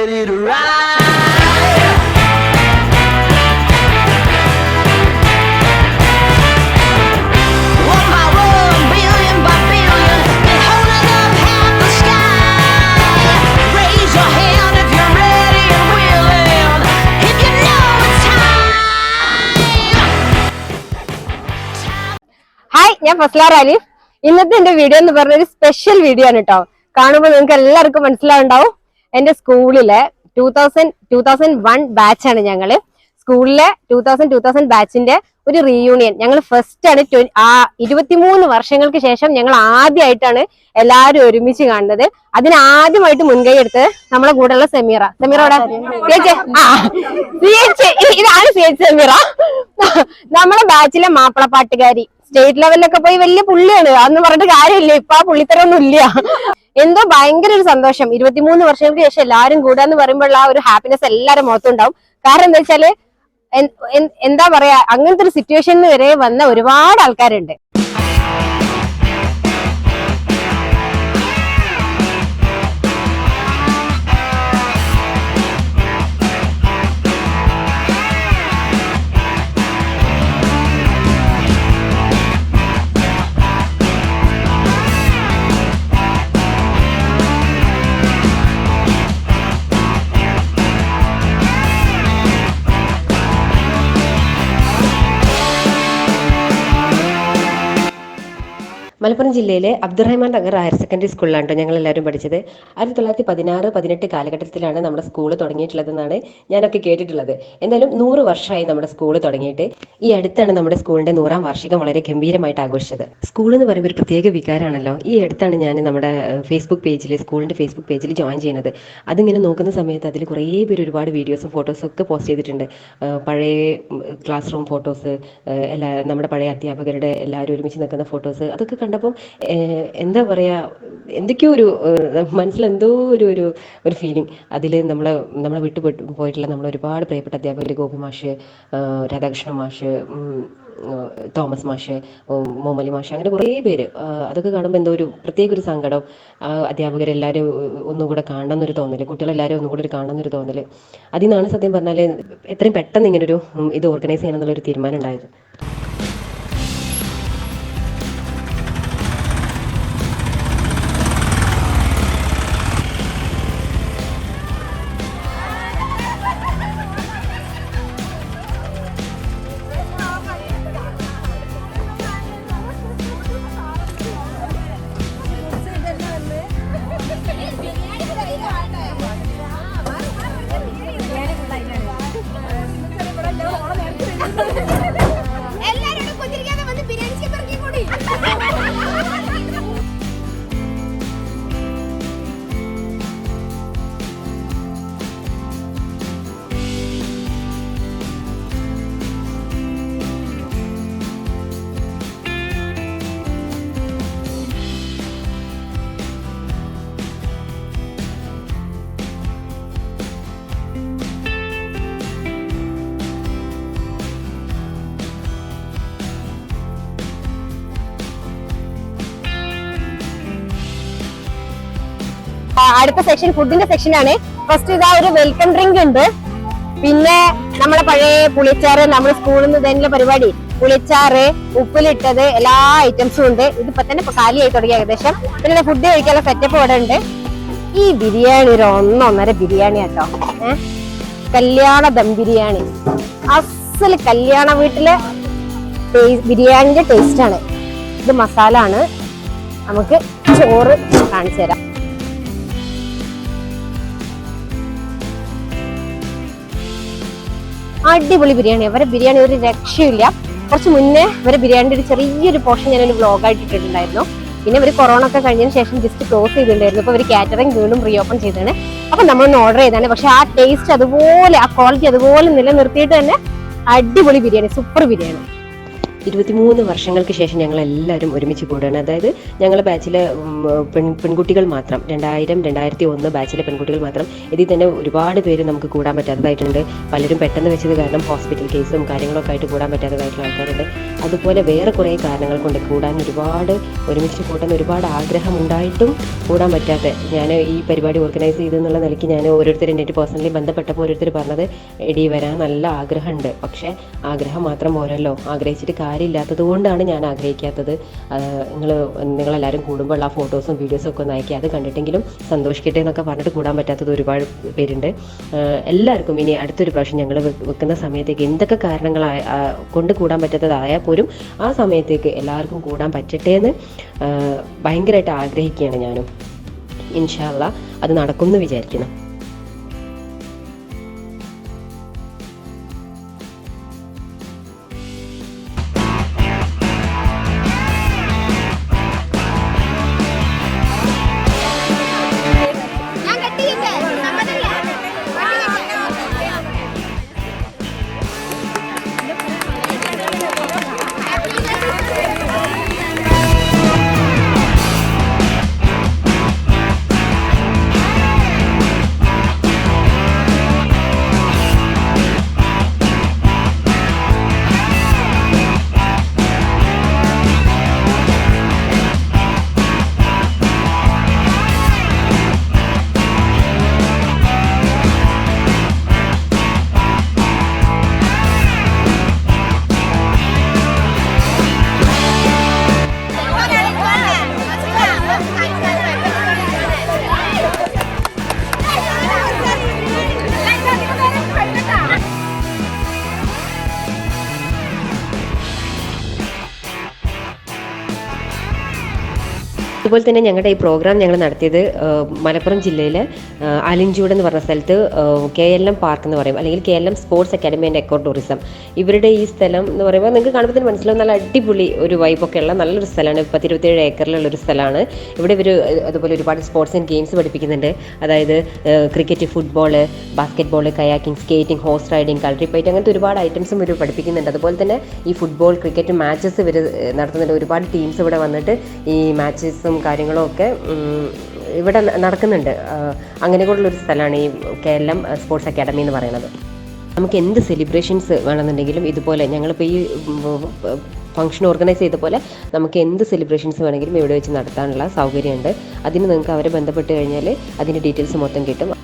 ready to ride. Hi ഞാൻ ഫസ്ലാർ അലീഫ് ഇന്നത്തെ എന്റെ വീഡിയോ എന്ന് പറഞ്ഞ ഒരു സ്പെഷ്യൽ വീഡിയോ ആണ് കേട്ടോ കാണുമ്പോൾ നിങ്ങൾക്ക് എല്ലാവർക്കും മനസ്സിലാവുണ്ടാവും എന്റെ സ്കൂളിലെ two thousand two thousand one batch ആണ് ഞങ്ങൾ. സ്കൂളിലെ ടൂ തൗസൻഡ് ടൂ തൗസൻഡ് ബാച്ചിന്റെ ഒരു റീയൂണിയൻ ഞങ്ങൾ ഫസ്റ്റ് ആണ് ആ ഇരുപത്തിമൂന്ന് വർഷങ്ങൾക്ക് ശേഷം ഞങ്ങൾ ആദ്യമായിട്ടാണ് എല്ലാവരും ഒരുമിച്ച് കാണുന്നത്. അതിന് ആദ്യമായിട്ട് മുൻകൈ എടുത്ത് നമ്മളെ കൂടെയുള്ള സെമീറ. സെമീറോടെ ഇതാണ് സെമീറ. നമ്മളെ ബാച്ചിലെ മാപ്പിളപ്പാട്ടുകാരി. സ്റ്റേറ്റ് ലെവലിലൊക്കെ പോയി വലിയ പുള്ളിയാണ്. അന്ന് പറഞ്ഞിട്ട് കാര്യമില്ല. ഇപ്പൊ ആ പുള്ളിത്തരൊന്നും ഇല്ല എന്തോ ഭയങ്കര ഒരു സന്തോഷം. ഇരുപത്തിമൂന്ന് വർഷങ്ങൾക്ക് ശേഷം എല്ലാവരും കൂടുക എന്ന് പറയുമ്പോൾ ആ ഒരു ഹാപ്പിനെസ് എല്ലാവരും മുഖത്തുണ്ടാവും കാരണം എന്താ വെച്ചാൽ എന്താ പറയാ അങ്ങനത്തെ ഒരു സിറ്റുവേഷനിൽ വരെ വന്ന ഒരുപാട് ആൾക്കാരുണ്ട്. മലപ്പുറം ജില്ലയിലെ അബ്ദുറഹ്മാൻ നഗർ ഹയർ സെക്കൻഡറി സ്കൂളിലാണ് ഞങ്ങൾ എല്ലാവരും പഠിച്ചത്. ആയിരത്തി തൊള്ളായിരത്തി പതിനാറ് പതിനെട്ട് കാലഘട്ടത്തിലാണ് നമ്മുടെ സ്കൂൾ തുടങ്ങിയിട്ടുള്ളതെന്നാണ് ഞാനൊക്കെ കേട്ടിട്ടുള്ളത്. എന്തായാലും നൂറ് വർഷമായി നമ്മുടെ സ്കൂൾ തുടങ്ങിയിട്ട്. ഈ അടുത്താണ് നമ്മുടെ സ്കൂളിന്റെ നൂറാം വാർഷികം വളരെ ഗംഭീരമായിട്ട് ആഘോഷിച്ചത്. സ്കൂൾ എന്ന് പറയുമ്പോൾ ഒരു പ്രത്യേക വികാരമാണല്ലോ. ഈ അടുത്താണ് ഞാൻ നമ്മുടെ ഫേസ്ബുക്ക് പേജിൽ സ്കൂളിന്റെ ഫേസ്ബുക്ക് പേജിൽ ജോയിൻ ചെയ്യുന്നത്. അതിങ്ങനെ നോക്കുന്ന സമയത്ത് അതിൽ കുറേ പേര് ഒരുപാട് വീഡിയോസും ഫോട്ടോസും ഒക്കെ പോസ്റ്റ് ചെയ്തിട്ടുണ്ട്. പഴയ ക്ലാസ് റൂം ഫോട്ടോസ് എല്ലാ നമ്മുടെ പഴയ അധ്യാപകരുടെ എല്ലാവരും ഒരുമിച്ച് നിൽക്കുന്ന ഫോട്ടോസ് അതൊക്കെ കണ്ടപ്പോൾ എന്താ പറയുക എന്തൊക്കെയോ ഒരു മനസ്സിൽ എന്തോ ഒരു ഒരു ഒരു ഫീലിംഗ് അതിൽ നമ്മൾ നമ്മളെ വിട്ടു പോയിട്ടുള്ള നമ്മൾ ഒരുപാട് പ്രിയപ്പെട്ട അധ്യാപകർ ഗോപി മാഷ് രാധാകൃഷ്ണ മാഷ് തോമസ് മാഷ് മോമലി മാഷ് അങ്ങനെ കുറേ പേര്. അതൊക്കെ കാണുമ്പോൾ എന്തോ ഒരു പ്രത്യേക ഒരു സങ്കടം. അധ്യാപകരെല്ലാവരും ഒന്നും കൂടെ കാണണം എന്നൊരു തോന്നൽ കുട്ടികളെല്ലാവരും ഒന്നും കൂടെ ഒരു കാണണം എന്നൊരു തോന്നൽ അതിൽ നിന്നാണ് സത്യം പറഞ്ഞാൽ എത്രയും പെട്ടെന്ന് ഇങ്ങനൊരു ഇത് ഓർഗനൈസ് ചെയ്യണം എന്നുള്ളൊരു തീരുമാനം ഉണ്ടായത്. അടുത്ത സെക്ഷൻ ഫുഡിന്റെ സെക്ഷൻ ആണ്. ഫസ്റ്റ് ഇതാ ഒരു വെൽക്കം ഡ്രിങ്ക് ഉണ്ട്. പിന്നെ നമ്മളെ പഴയ പുളിച്ചാറ് നമ്മുടെ സ്കൂളിൽ നിന്ന് തന്നെ പരിപാടി. പുളിച്ചാറ് ഉപ്പിലിട്ടത് എല്ലാ ഐറ്റംസും ഉണ്ട്. ഇതിപ്പോ തന്നെ ഇപ്പൊ കാലിയായി തുടങ്ങി ഏകദേശം. പിന്നെ ഫുഡ് കഴിക്കാനുള്ള സെറ്റപ്പ് ഇവിടെ ഉണ്ട്. ഈ ബിരിയാണി ഒരു ഒന്നൊന്നര ബിരിയാണി കേട്ടോ. ഏഹ് കല്യാണ ദം ബിരിയാണി. അസൽ കല്യാണ വീട്ടിലെ ബിരിയാണിന്റെ ടേസ്റ്റ് ആണ്. ഇത് മസാല ആണ്. നമുക്ക് ചോറ് കാണിച്ചു തരാം. അടിപൊളി ബിരിയാണി. അവരെ ബിരിയാണി ഒരു രക്ഷയില്ല കുറച്ച് മുന്നേ ഇവരെ ബിരിയാണിയുടെ ഒരു ചെറിയൊരു പോർഷൻ ഞാനൊരു വ്ലോഗായിട്ട് ഇട്ടിട്ടുണ്ടായിരുന്നു. പിന്നെ ഇവർ കൊറോണ ഒക്കെ കഴിഞ്ഞതിന് ശേഷം ജസ്റ്റ് ക്ലോസ് ചെയ്തിട്ടുണ്ടായിരുന്നു. അപ്പൊ ഇവർ കാറ്ററിംഗ് വീണ്ടും റീ ഓപ്പൺ ചെയ്താണ് അപ്പൊ നമ്മളൊന്ന് ഓർഡർ ചെയ്താണ് പക്ഷെ ആ ടേസ്റ്റ് അതുപോലെ ആ ക്വാളിറ്റി അതുപോലെ നിലനിർത്തിയിട്ട് തന്നെ അടിപൊളി ബിരിയാണി. സൂപ്പർ ബിരിയാണി. ഇരുപത്തിമൂന്ന് വർഷങ്ങൾക്ക് ശേഷം ഞങ്ങൾ എല്ലാവരും ഒരുമിച്ച് കൂടുകയാണ്. അതായത് ഞങ്ങൾ ബാച്ചിലെ പെൺ പെൺകുട്ടികൾ മാത്രം രണ്ടായിരം രണ്ടായിരത്തി ഒന്ന് ബാച്ചിലെ പെൺകുട്ടികൾ മാത്രം ഇതിൽ തന്നെ ഒരുപാട് പേര് നമുക്ക് കൂടാൻ പറ്റാത്തതായിട്ടുണ്ട്. പലരും പെട്ടെന്ന് വെച്ചത് കാരണം ഹോസ്പിറ്റൽ കേസും കാര്യങ്ങളൊക്കെ ആയിട്ട് കൂടാൻ പറ്റാത്തതായിട്ടുള്ള ആൾക്കാരുണ്ട്. അതുപോലെ വേറെ കുറേ കാരണങ്ങൾ കൊണ്ട് കൂടാൻ ഒരുപാട് ഒരുമിച്ച് കൂട്ടാൻ ഒരുപാട് ആഗ്രഹം ഉണ്ടായിട്ടും കൂടാൻ പറ്റാത്ത ഞാൻ ഈ പരിപാടി ഓർഗനൈസ് ചെയ്തെന്നുള്ള നിലയ്ക്ക് ഞാൻ ഓരോരുത്തരും എന്റെ പേഴ്സണലി ബന്ധപ്പെട്ടപ്പോൾ ഓരോരുത്തർ പറഞ്ഞത് എടി വരാൻ നല്ല ആഗ്രഹമുണ്ട്. പക്ഷേ ആഗ്രഹം മാത്രം പോരല്ലോ. ആഗ്രഹിച്ചിട്ട് കാര്യമില്ലാത്തത് കൊണ്ടാണ് ഞാൻ ആഗ്രഹിക്കാത്തത്. നിങ്ങൾ നിങ്ങളെല്ലാവരും കൂടുമ്പോൾ ആ ഫോട്ടോസും വീഡിയോസും ഒക്കെ ഒന്ന് അയക്കുക അത് കണ്ടിട്ടെങ്കിലും സന്തോഷിക്കട്ടെ എന്നൊക്കെ പറഞ്ഞിട്ട് കൂടാൻ പറ്റാത്തത് ഒരുപാട് പേരുണ്ട്. എല്ലാവർക്കും ഇനി അടുത്തൊരു പ്രാവശ്യം ഞങ്ങൾ വെക്കുന്ന സമയത്തേക്ക് എന്തൊക്കെ കാരണങ്ങളായ കൊണ്ട് കൂടാൻ പറ്റാത്തതായാൽ പോലും ആ സമയത്തേക്ക് എല്ലാവർക്കും കൂടാൻ പറ്റട്ടെ എന്ന് ഭയങ്കരമായിട്ട് ആഗ്രഹിക്കുകയാണ് ഞാനും. ഇൻഷാല്ല അത് നടക്കുമെന്ന് വിചാരിക്കുന്നു. അതുപോലെ തന്നെ ഞങ്ങളുടെ ഈ പ്രോഗ്രാം ഞങ്ങൾ നടത്തിയത് മലപ്പുറം ജില്ലയിലെ അലിഞ്ചൂട് എന്ന് പറഞ്ഞ സ്ഥലത്ത് കെ എൽ എം പാർക്ക് എന്ന് പറയും അല്ലെങ്കിൽ K L M sports academy and eco tourism. ഇവരുടെ ഈ സ്ഥലം എന്ന് പറയുമ്പോൾ നിങ്ങൾക്ക് കാണുമ്പോൾ തന്നെ മനസ്സിലാവും നല്ല അടിപൊളി ഒരു വൈബൊക്കെ ഉള്ള നല്ലൊരു സ്ഥലമാണ്. പത്തിരുപത്തേഴ് ഏക്കറിലുള്ള ഒരു സ്ഥലമാണ്. ഇവിടെ ഇവർ അതുപോലെ ഒരുപാട് സ്പോർട്സ് ആൻഡ് ഗെയിംസ് പഠിപ്പിക്കുന്നുണ്ട്. അതായത് cricket football basketball kayaking skating horse riding Kalaripayattu അങ്ങനത്തെ ഒരുപാട് ഐറ്റംസും ഇവർ പഠിപ്പിക്കുന്നുണ്ട്. അതുപോലെ തന്നെ ഈ ഫുട്ബോൾ ക്രിക്കറ്റ് മാച്ചസ് ഇവർ നടത്തുന്നുണ്ട്. ഒരുപാട് ടീംസ് ഇവിടെ വന്നിട്ട് ഈ മാച്ചസും കാര്യങ്ങളും ഒക്കെ ഇവിടെ നടക്കുന്നുണ്ട്. അങ്ങനെയൊക്കെയുള്ളൊരു സ്ഥലമാണ് ഈ കേരളം സ്പോർട്സ് അക്കാഡമി എന്ന് പറയുന്നത്. നമുക്ക് എന്ത് സെലിബ്രേഷൻസ് വേണമെന്നുണ്ടെങ്കിലും ഇതുപോലെ ഞങ്ങളിപ്പോൾ ഈ ഫംഗ്ഷൻ ഓർഗനൈസ് ചെയ്ത പോലെ നമുക്ക് എന്ത് സെലിബ്രേഷൻസ് വേണമെങ്കിലും ഇവിടെ വെച്ച് നടത്താനുള്ള സൗകര്യമുണ്ട്. അതിന് നിങ്ങൾക്ക് അവരെ ബന്ധപ്പെട്ട് കഴിഞ്ഞാൽ അതിന്റെ ഡീറ്റെയിൽസ് മൊത്തം കിട്ടും.